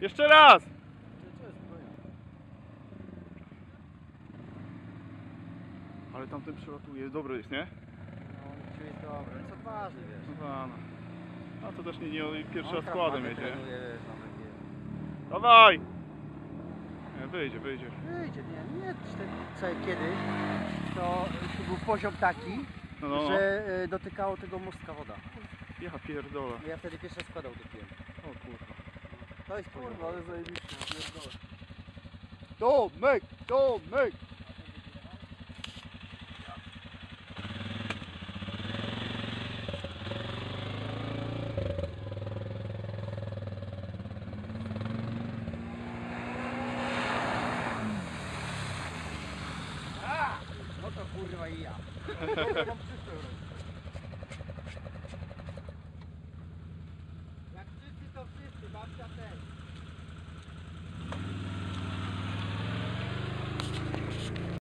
Jeszcze raz! Ale tamten przelatuje, dobry jest, nie? No, jest dobry, jest odważny, wiesz. No, no. A to też nie, nie pierwszy On raz składem krapawę jedzie. trenuje, wiesz, tam takie- Dawaj! Nie, wyjdzie, wyjdzie. Wyjdzie, nie, nie, co kiedyś, to tu był poziom taki, No, no, no. że y, dotykało tego mostka woda. Ja pierdolę. Ja wtedy pierwszy raz składał dopiłem. O kurwa. Jest poziom. Kurwa, ale zajebiście, pierdolę. Tomek, Tomek! No to kurwa i ja. Mr. 50, bate a 10.